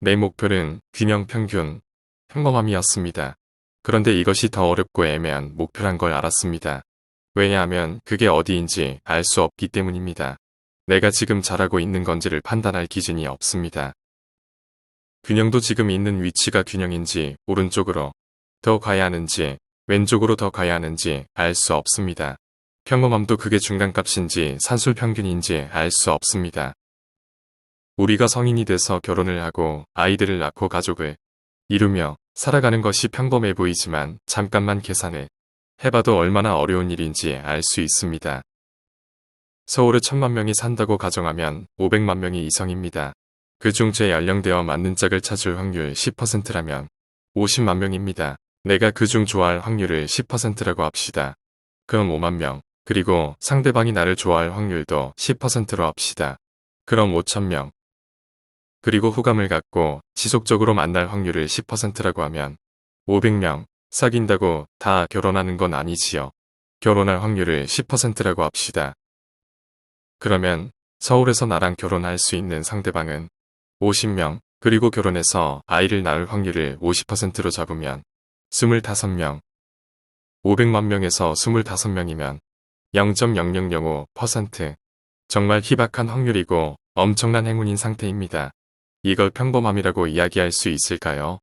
내 목표는 균형 평균, 평범함이었습니다. 그런데 이것이 더 어렵고 애매한 목표란 걸 알았습니다. 왜냐하면 그게 어디인지 알 수 없기 때문입니다. 내가 지금 잘하고 있는 건지를 판단할 기준이 없습니다. 균형도 지금 있는 위치가 균형인지 오른쪽으로 더 가야 하는지 왼쪽으로 더 가야 하는지 알 수 없습니다. 평범함도 그게 중간값인지 산술 평균인지 알 수 없습니다. 우리가 성인이 돼서 결혼을 하고 아이들을 낳고 가족을 이루며 살아가는 것이 평범해 보이지만 잠깐만 계산을 해봐도 얼마나 어려운 일인지 알 수 있습니다. 서울에 천만 명이 산다고 가정하면 500만 명이 이성입니다. 그중 제 연령대와 맞는 짝을 찾을 확률 10%라면 50만 명입니다. 내가 그중 좋아할 확률을 10%라고 합시다. 그럼 5만 명. 그리고 상대방이 나를 좋아할 확률도 10%로 합시다. 그럼 5천 명. 그리고 호감을 갖고 지속적으로 만날 확률을 10%라고 하면 500명. 사귄다고 다 결혼하는 건 아니지요. 결혼할 확률을 10%라고 합시다. 그러면 서울에서 나랑 결혼할 수 있는 상대방은 50명, 그리고 결혼해서 아이를 낳을 확률을 50%로 잡으면 25명, 500만 명에서 25명이면 0.0005%. 정말 희박한 확률이고 엄청난 행운인 상태입니다. 이걸 평범함이라고 이야기할 수 있을까요?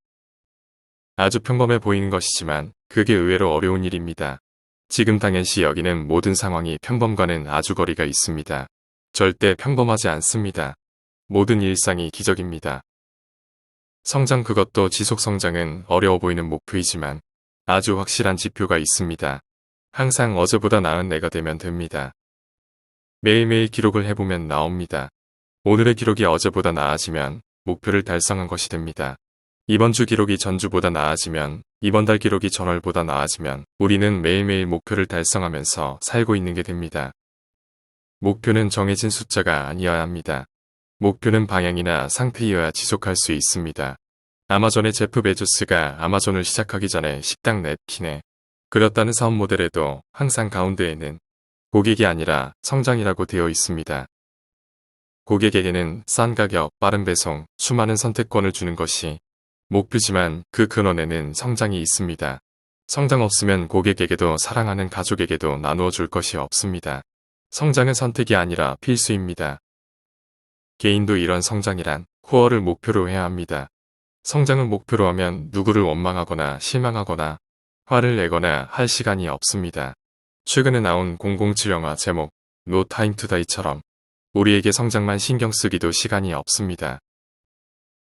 아주 평범해 보이는 것이지만 그게 의외로 어려운 일입니다. 지금 당연시 여기는 모든 상황이 평범과는 아주 거리가 있습니다. 절대 평범하지 않습니다. 모든 일상이 기적입니다. 성장 그것도 지속 성장은 어려워 보이는 목표이지만 아주 확실한 지표가 있습니다. 항상 어제보다 나은 내가 되면 됩니다. 매일매일 기록을 해보면 나옵니다. 오늘의 기록이 어제보다 나아지면 목표를 달성한 것이 됩니다. 이번 주 기록이 전주보다 나아지면 이번 달 기록이 전월보다 나아지면 우리는 매일매일 목표를 달성하면서 살고 있는 게 됩니다. 목표는 정해진 숫자가 아니어야 합니다. 목표는 방향이나 상태이어야 지속할 수 있습니다. 아마존의 제프 베조스가 아마존을 시작하기 전에 식당 냅킨에 그렸다는 사업 모델에도 항상 가운데에는 고객이 아니라 성장이라고 되어 있습니다. 고객에게는 싼 가격, 빠른 배송, 수많은 선택권을 주는 것이 목표지만 그 근원에는 성장이 있습니다. 성장 없으면 고객에게도 사랑하는 가족에게도 나누어 줄 것이 없습니다. 성장은 선택이 아니라 필수입니다. 개인도 이런 성장이란 코어를 목표로 해야 합니다. 성장을 목표로 하면 누구를 원망하거나 실망하거나 화를 내거나 할 시간이 없습니다. 최근에 나온 007 영화 제목 No Time to Die처럼 우리에게 성장만 신경 쓰기도 시간이 없습니다.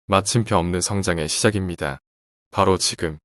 마침표 없는 성장의 시작입니다. 바로 지금